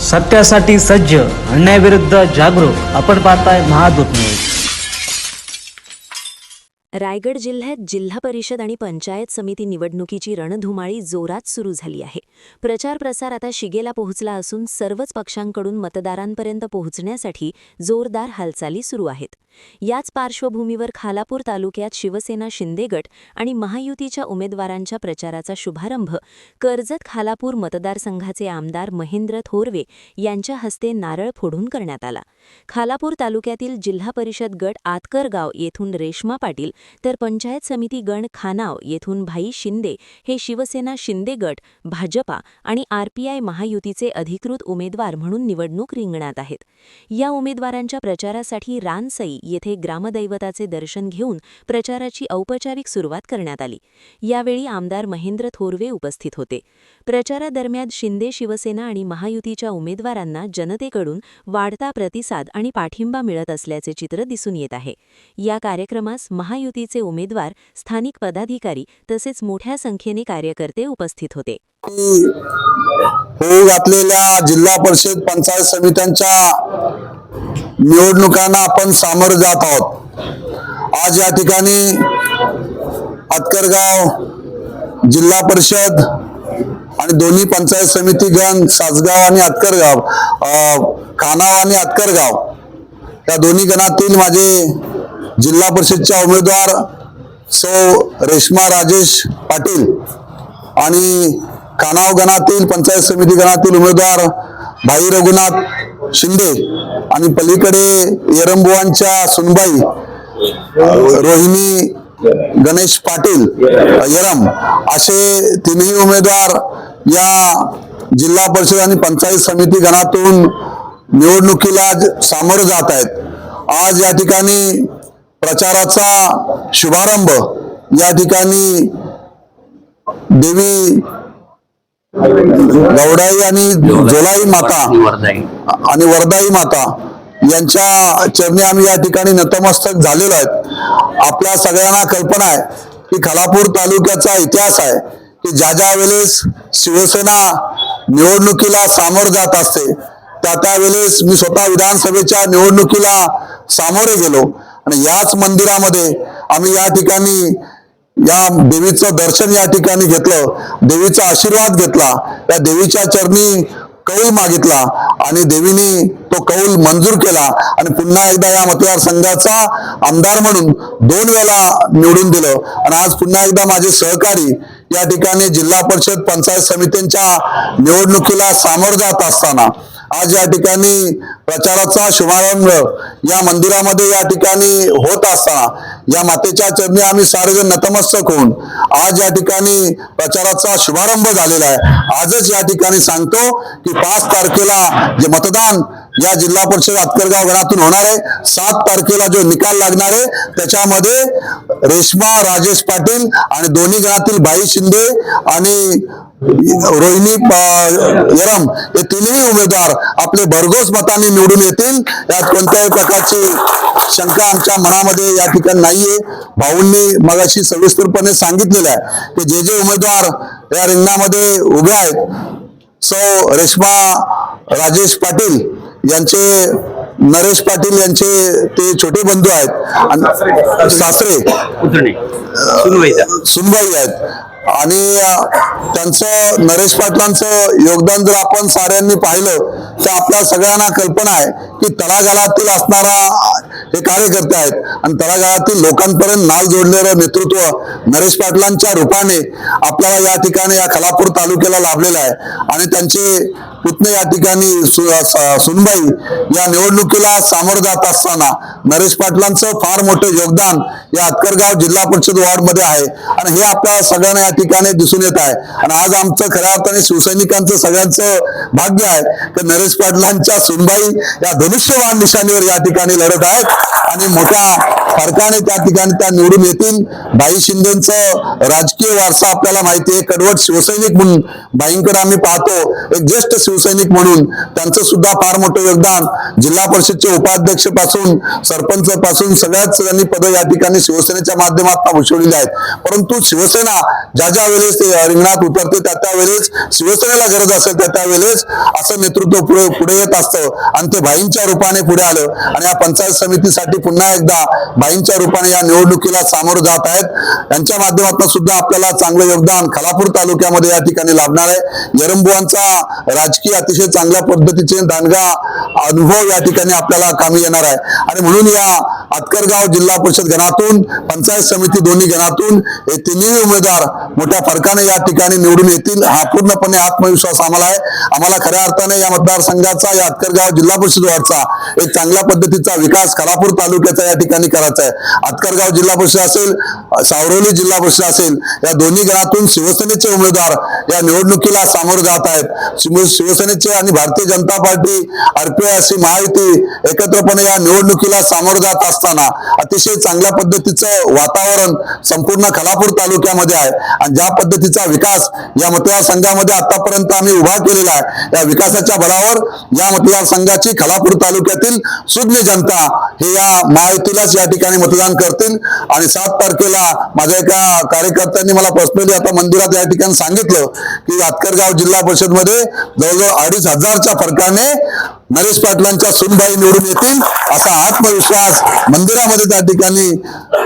सत्यासाठी सज्ज अन्यायाविरुद्ध जागरूक आपण पाहताय महादूत न्यूज. रायगड जिल्ह्यात जिल्हा परिषद आणि पंचायत समिती निवडणुकीची रणधुमाळी जोरात सुरू झाली आहे. प्रचार प्रसार आता शिगेला पोहोचला असून सर्वच पक्षांकडून मतदारांपर्यंत पोहोचण्यासाठी जोरदार हालचाली सुरू आहेत. याच पार्श्वभूमीवर खालापूर तालुक्यात शिवसेना शिंदे गट आणि महायुतीच्या उमेदवारांच्या प्रचाराचा शुभारंभ कर्जत खालापूर मतदारसंघाचे आमदार महेंद्र थोरवे यांच्या हस्ते नारळ फोडून करण्यात आला. खालापूर तालुक्यातील जिल्हा परिषद गट आतकरगाव येथून रेश्मा पाटील तर पंचायत समिती गण खानाव येथून भाई शिंदे हे शिवसेना शिंदे गट भाजपा आणि आरपीआय महायुतीचे अधिकृत उमेदवार म्हणून निवडणूक रिंगणात आहेत. या उमेदवारांच्या प्रचारासाठी रानसई येथे ग्रामदैवताचे दर्शन घेऊन प्रचाराची औपचारिक सुरुवात करण्यात आली. यावेळी आमदार महेंद्र थोरवे उपस्थित होते. प्रचारादरम्यान शिंदे शिवसेना आणि महायुतीच्या उमेदवारांना जनतेकडून वाढता प्रतिसाद आणि पाठिंबा मिळत असल्याचे चित्र दिसून येत आहे. या कार्यक्रमास महायुतीचे उमेदवार स्थानिक पदाधिकारी तसेच मोठ्या संख्येने कार्यकर्ते उपस्थित होते. होऊ घातलेल्या जिल्हा परिषद पंचायत समित्यांच्या निवडणुकांना आपण सामोरे जात आहोत. आज या ठिकाणी अतकरगाव जिल्हा परिषद आणि दोन्ही पंचायत समिती गण सासगाव आणि अतकरगाव अं, खानाव आणि अतकरगाव या दोन्ही गणातील माझे जिल्हा परिषदच्या उमेदवार सौ रेश्मा राजेश पाटील आणि कानाव गणातील पंचायत समिती गणातील उमेदवार भाई रघुनाथ शिंदे आणि पलीकडे येरंबुवांच्या सुनबाई रोहिणी गणेश पाटील येरम असे तिन्ही उमेदवार या जिल्हा परिषद आणि पंचायत समिती गणातून निवडणुकीला ज- सामोरं जात आहेत. आज या ठिकाणी प्रचाराचा शुभारंभ या ठिकाणी देवी गौडाई आणि जोलाई माता आणि वरदाई माता यांच्या चरणी आम्ही या ठिकाणी नतमस्तक झालेलो आहेत. आपल्या सगळ्यांना कल्पना आहे की खालापूर तालुक्याचा इतिहास आहे की ज्या ज्या वेळेस शिवसेना निवडणुकीला सामोर जात असते त्या त्या वेळेस मी स्वतः विधानसभेच्या निवडणुकीला सामोरे गेलो. आणि याच मंदिरामध्ये आम्ही या ठिकाणी या देवीचं दर्शन या ठिकाणी घेतलं देवीचा आशीर्वाद घेतला त्या देवीच्या चरणी कौल मागितला आणि देवीने तो कौल मंजूर केला. आणि पुन्हा एकदा या मतदारसंघाचा आमदार म्हणून दोन वेळा निवडून दिलं. आणि आज पुन्हा एकदा माझे सहकारी या ठिकाणी जिल्हा परिषद पंचायत समित्यांच्या निवडणुकीला सामोरं जात असताना आज या ठिकाणी प्रचाराचा शुभारंभ या मंदिरामध्ये या ठिकाणी होत असताना या मातेच्या चरणी आम्ही सारेजण नतमस्तक होऊन आज या ठिकाणी प्रचाराचा शुभारंभ झालेला आहे. आजच या ठिकाणी सांगतो की पाच तारखेला जे मतदान या जिल्हा परिषद आतकरगाव गणातून होणार आहे. सात तारखेला जो निकाल लागणार आहे त्याच्यामध्ये रेश्मा राजेश पाटील आणि दोन्ही गणातील बाई शिंदे आणि रोहिणी यरम हे तिन्ही उमेदवार आपले भरघोस मतांनी निवडून येतील. यात कोणत्याही प्रकारची शंका आमच्या मनामध्ये या ठिकाणी नाहीये. भाऊंनी मगाशी सविस्तरपणे सांगितलेलं आहे की जे जे उमेदवार या रिंगणामध्ये उभे आहेत सौ रेश्मा राजेश पाटील यांचे नरेश पाटील यांचे ते छोटे बंधू आहेत. आणि सासरे सुनबाई आहेत. आणि त्यांचं नरेश पाटलांचं योगदान जर आपण साऱ्यांनी पाहिलं तर आपल्या सगळ्यांना कल्पना आहे की तळागाळातील असणारा हे कार्यकर्ते आहेत. आणि तळागाळातील लोकांपर्यंत नाल जोडलेलं नेतृत्व नरेश पाटलांच्या रूपाने आपल्याला या ठिकाणी या खलापूर तालुक्याला लाभलेलं आहे. आणि त्यांचे पुतणे या ठिकाणी सु- सुनबाई या निवडणुकीला सामोरं जात असताना नरेश पाटलांचं फार मोठं योगदान या अतकरगाव जिल्हा परिषद वॉर्डमध्ये आहे. आणि हे आपल्या सगळ्यांना या ठिकाणी दिसून येत आहे. आणि आज आमचं खऱ्या अर्थाने शिवसैनिकांचं सगळ्यांचं भाग्य आहे की नरेश पाटलांच्या सुनबाई या धनुष्यवान निशाणीवर या ठिकाणी लढत आहेत. आणि मोठ्या फरकाने त्या ठिकाणी त्या निवडून येतील. भाई शिंदेचं राजकीय वारसा आपल्याला माहिती आहे. कडवट शिवसैनिक म्हणून भाईंकडे आम्ही पाहतो. एक ज्येष्ठ शिवसैनिक म्हणून त्यांचं सुद्धा फार मोठं योगदान जिल्हा परिषदचे उपाध्यक्षपासून सरपंच पासून सगळ्याच त्यांनी पदं या ठिकाणी शिवसेनेच्या माध्यमातून भूषवलेली आहेत. परंतु शिवसेना ज्या ज्या ज्या वेळेस ते रिंगणात उतरते त्या त्या वेळेस शिवसेनेला गरज असेल त्या त्या वेळेस असं नेतृत्व पुढे पुढे येत असतं. आणि ते भाईंच्या रूपाने पुढे आलं. आणि या पंचायत समितीसाठी पुन्हा एकदा भाईंच्या रूपाने या निवडणुकीला सामोरं जात आहेत. यांच्या माध्यमातून सुद्धा आपल्याला चांगलं योगदान खालापूर तालुक्यामध्ये या ठिकाणी लाभणार आहे. यरंबुवांचा राजकीय अतिशय चांगल्या पद्धतीचे दानगा अनुभव या ठिकाणी आपल्याला कामी येणार आहे. आणि म्हणून या आतकरगाव जिल्हा परिषद गणातून पंचायत समिती दोन्ही गणातून हे तिन्ही उमेदवार मोठ्या फरकाने या ठिकाणी निवडून येतील. हा पूर्णपणे आत्मविश्वास आम्हाला आहे. आम्हाला खऱ्या अर्थाने या मतदारसंघाचा या अतकरगाव जिल्हा परिषद वार्डचा एक चांगल्या पद्धतीचा विकास खालापूर तालुक्याचा या ठिकाणी करायचा आहे. अतकरगाव जिल्हा परिषद असेल सावरोली जिल्हा परिषद असेल या दोन्ही गणातून शिवसेनेचे उमेदवार या निवडणुकीला सामोरे जात आहेत. शिवसेनेचे आणि भारतीय जनता पार्टी आरपीआयसी महायुती एकत्रपणे या निवडणुकीला सामोरे जात असताना अतिशय चांगल्या पद्धतीचं वातावरण संपूर्ण खालापूर तालुक्यामध्ये आहे. आणि ज्या पद्धतीचा विकास या मतदारसंघामध्ये आतापर्यंत आम्ही उभा केलेला आहे या विकासाच्या बळावर या मतदारसंघाची खलापूर तालुक्यातील सुज्ञ जनता हे या महायुतीलाच या ठिकाणी मतदान करतील. आणि सात तारखेला माझ्या एका कार्यकर्त्यांनी मला पर्सनली आता मंदिरात या ठिकाणी सांगितलं की आतकरगाव जिल्हा परिषदमध्ये जवळजवळ अडीच हजारच्या फरकाने नरेश पाटलांच्या सुनबाई निवडून येतील. असा आत्मविश्वास मंदिरामध्ये त्या ठिकाणी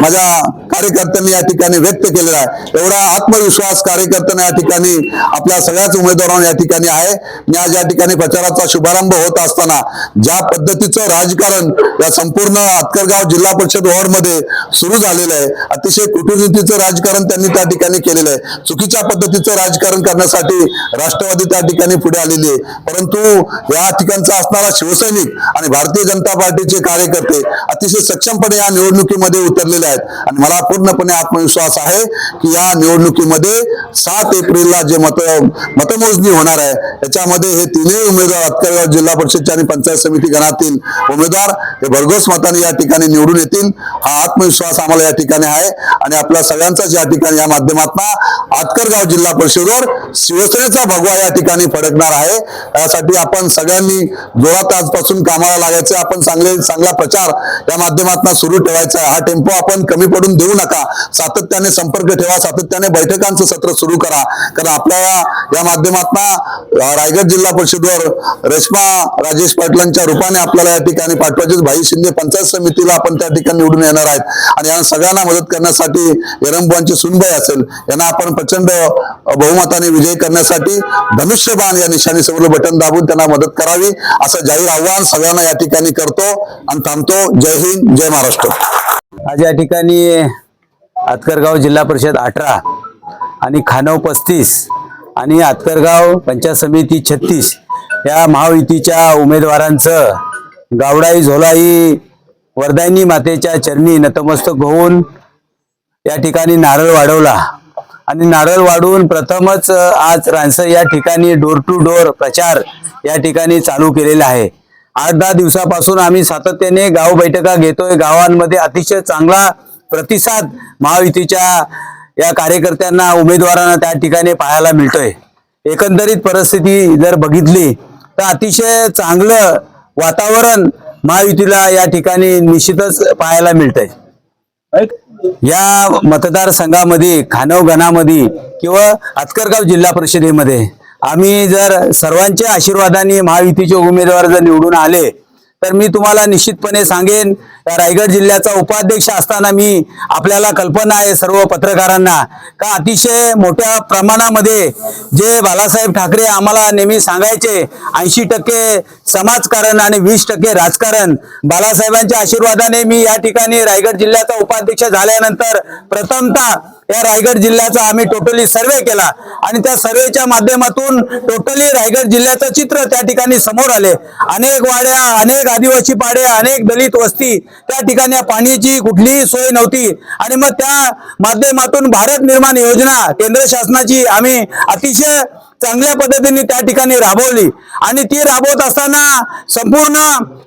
माझ्या कार्यकर्त्यांनी या ठिकाणी व्यक्त केलेला आहे. एवढा आत्मविश्वास कार्यकर्त्यांना या ठिकाणी आपल्या सगळ्याच उमेदवारांना या ठिकाणी आहे. मी आज या ठिकाणी प्रचाराचा शुभारंभ होत असताना ज्या पद्धतीचं राजकारण या संपूर्ण आतकरगाव जिल्हा परिषद वॉर्डमध्ये सुरू झालेलं आहे अतिशय कूटनीतीचं राजकारण त्यांनी त्या ठिकाणी केलेलं आहे. चुकीच्या पद्धतीचं राजकारण करण्यासाठी राष्ट्रवादी त्या ठिकाणी पुढे आलेली आहे. परंतु या ठिकाणचा असणारा शिवसैनिक आणि भारतीय जनता पार्टीचे कार्यकर्ते अतिशय सक्षमपणे या निवडणुकीमध्ये उतरलेले आहेत. आणि मला पूर्णपणे आत्मविश्वास आहे की या निवडणुकीमध्ये सात एप्रिलला जे मत मतमोजणी होणार आहे त्याच्यामध्ये हे तिन्ही उमेदवार अतकरगाव जिल्हा परिषदचे आणि पंचायत समिती गणातील उमेदवार हे भरघोस मताने या ठिकाणी निवडून येतील हा आत्मविश्वास आम्हाला या ठिकाणी आहे. आणि आपल्या सगळ्यांचाच या ठिकाणी या माध्यमातून आतकरगाव जिल्हा परिषदवर शिवसेनेचा भगवा या ठिकाणी फडकणार आहे. यासाठी आपण सगळ्यांनी जोरात आजपासून कामाला लागायचं आपण चांगले चांगला प्रचार या माध्यमातून सुरू ठेवायचा हा टेम्पो आपण कमी पडून देऊ नका. सातत्याने संपर्क ठेवा. सातत्याने बैठकांचं सत्र सुरू करा. कारण आपल्या या माध्यमातून रायगड जिल्हा परिषदवर रेश्मा राजेश पाटलांच्या रूपाने आपल्याला या ठिकाणी पाठवायचे भाई शिंदे पंचायत समितीला आपण त्या ठिकाणी निवडून येणार आहेत. आणि या सगळ्यांना मदत करण्यासाठी यरंबुवांची सुनबाई असेल. यांना आपण प्रचंड बहुमताने विजय करण्यासाठी धनुष्यबाण या निशाणीसमोर बटन दाबून त्यांना मदत करावी. असं जाहीर आव्हान सगळ्यांना या ठिकाणी करतो आणि थांबतो. जय हिंद जय महाराष्ट्र. आज या ठिकाणी आतकरगाव जिल्हा परिषद अठरा आणि खानव पस्तीस आणि आतकरगाव पंचायत समिती छत्तीस या महायुतीच्या उमेदवारांचं गावडाई झोलाई वरदायनी मातेच्या चरणी नतमस्तक होऊन या ठिकाणी नारळ वाढवला. आणि नारळ वाढून प्रथमच आज रानसर या ठिकाणी डोर टू डोर प्रचार या ठिकाणी चालू केलेला आहे. आठ दहा दिवसापासून आम्ही सातत्याने गाव बैठका घेतोय. गावांमध्ये अतिशय चांगला प्रतिसाद महायुतीच्या या कार्यकर्त्यांना उमेदवारांना त्या ठिकाणी पाहायला मिळतोय. एकंदरीत परिस्थिती जर बघितली तर अतिशय चांगलं वातावरण महायुतीला या ठिकाणी निश्चितच पाहायला मिळतंय. या मतदारसंघामध्ये खानव गणामध्ये किंवा आतकरगाव जिल्हा परिषदेमध्ये आम्ही जर सर्वांच्या आशीर्वादाने महायुतीचे उमेदवार जर निवडून आले तर मी तुम्हाला निश्चितपणे सांगेन या रायगड जिल्ह्याचा उपाध्यक्ष असताना मी आपल्याला कल्पना आहे सर्व पत्रकारांना. का अतिशय मोठ्या प्रमाणामध्ये जे बालासाहेब ठाकरे आम्हाला नेहमी सांगायचे ऐंशी टक्के समाजकारण आणि वीस टक्के राजकारण. बालासाहेबांच्या आशीर्वादाने मी या ठिकाणी रायगड जिल्ह्याचा उपाध्यक्ष झाल्यानंतर प्रथमतः या रायगड जिल्ह्याचा आम्ही टोटली सर्वे केला. आणि त्या सर्वेच्या माध्यमातून टोटली रायगड जिल्ह्याचं चित्र त्या ठिकाणी समोर आले. अनेक वाड्या अनेक आदिवासी पाडे अनेक दलित वस्ती त्या ठिकाणी पाण्याची कुठलीही सोय नव्हती. आणि मग त्या माध्यमातून भारत निर्माण योजना केंद्र शासनाची आम्ही अतिशय चांगल्या पद्धतीने त्या ठिकाणी राबवली. आणि ती राबवत असताना संपूर्ण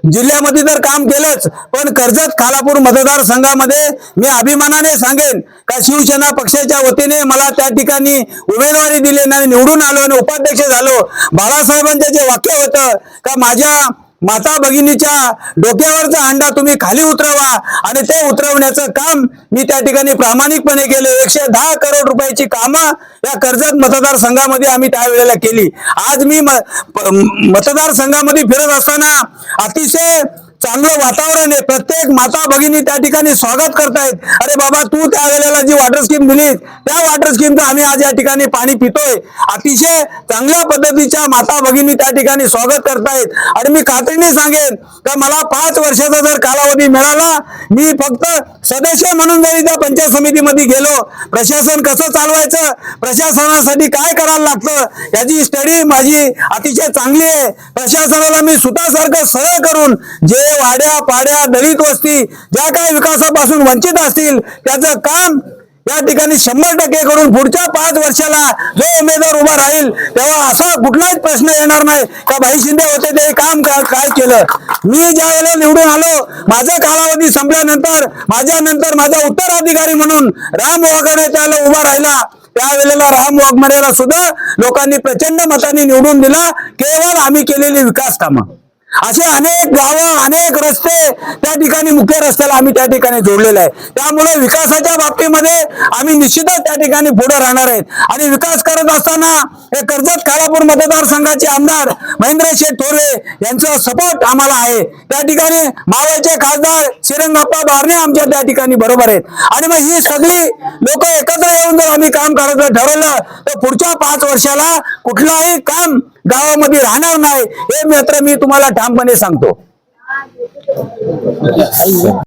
जिल्ह्यामध्ये तर काम केलंच पण कर्जत खालापूर मतदारसंघामध्ये मी अभिमानाने सांगेन का शिवसेना पक्षाच्या वतीने मला त्या ठिकाणी उमेदवारी दिली आणि निवडून आलो आणि उपाध्यक्ष झालो. बाळासाहेबांचं जे वाक्य होतं का माझ्या माता भगिनीच्या डोक्यावरचा अंडा तुम्ही खाली उतरवा आणि ते उतरवण्याचं काम मी त्या ठिकाणी प्रामाणिकपणे केलं. एकशे दहा करोड रुपयाची कामं या कर्जत मतदारसंघामध्ये आम्ही त्यावेळेला केली. आज मी म- प- मतदारसंघामध्ये फिरत असताना अतिशय चांगलं वातावरण आहे. प्रत्येक माता भगिनी त्या ठिकाणी स्वागत करतायत. अरे बाबा तू त्या वेळेला जी वॉटर स्कीम दिली त्या वॉटर स्कीमचं आम्ही आज या ठिकाणी पाणी पितोय. अतिशय चांगल्या पद्धतीच्या माता भगिनी त्या ठिकाणी स्वागत करतायत. आणि मी खात्रीने सांगेन का मला पाच वर्षाचा जर कालावधी मिळाला मी फक्त सदस्य म्हणून जरी त्या पंचायत समितीमध्ये गेलो प्रशासन कसं चालवायचं प्रशासनासाठी काय करायला लागतं याची स्टडी माझी अतिशय चांगली आहे. प्रशासनाला मी सुतासारखं सरळ करून जे वाड्या पाड्या दलित वस्ती ज्या काही विकासापासून वंचित असतील त्याचं काम या ठिकाणी शंभर टक्के करून पुढच्या पाच वर्षाला जो उमेदवार उभा राहील तेव्हा असा कुठलाच प्रश्न येणार नाही का भाई शिंदे होते ते काम काय केलं? मी ज्या वेळेला निवडून आलो माझा कालावधी संपल्यानंतर माझ्या नंतर माझा उत्तराधिकारी म्हणून राम वाघाने त्याला उभा राहिला. त्यावेळेला राम वाघमारेला सुद्धा लोकांनी प्रचंड मताने निवडून दिला. केवळ आम्ही केलेली विकास कामं. असे अनेक गावं अनेक रस्ते त्या ठिकाणी मुख्य रस्त्याला आम्ही त्या ठिकाणी जोडलेले आहे. त्यामुळे विकासाच्या बाबतीमध्ये आम्ही निश्चितच त्या ठिकाणी पुढे राहणार आहेत आणि विकास करत असताना हे कर्जत काळापूर मतदारसंघाचे आमदार महेंद्र शेठ थोरे यांचा सपोर्ट आम्हाला आहे. त्या ठिकाणी मावळचे खासदार श्रीरंगप्पा बारणे आमच्या त्या ठिकाणी बरोबर आहेत. आणि मग ही सगळी लोक एकत्र येऊन जर आम्ही काम करायचं ठरवलं तर पुढच्या पाच वर्षाला कुठलाही काम गावामध्ये राहणार नाही. हे मात्र मी तुम्हाला ठामपणे सांगतो.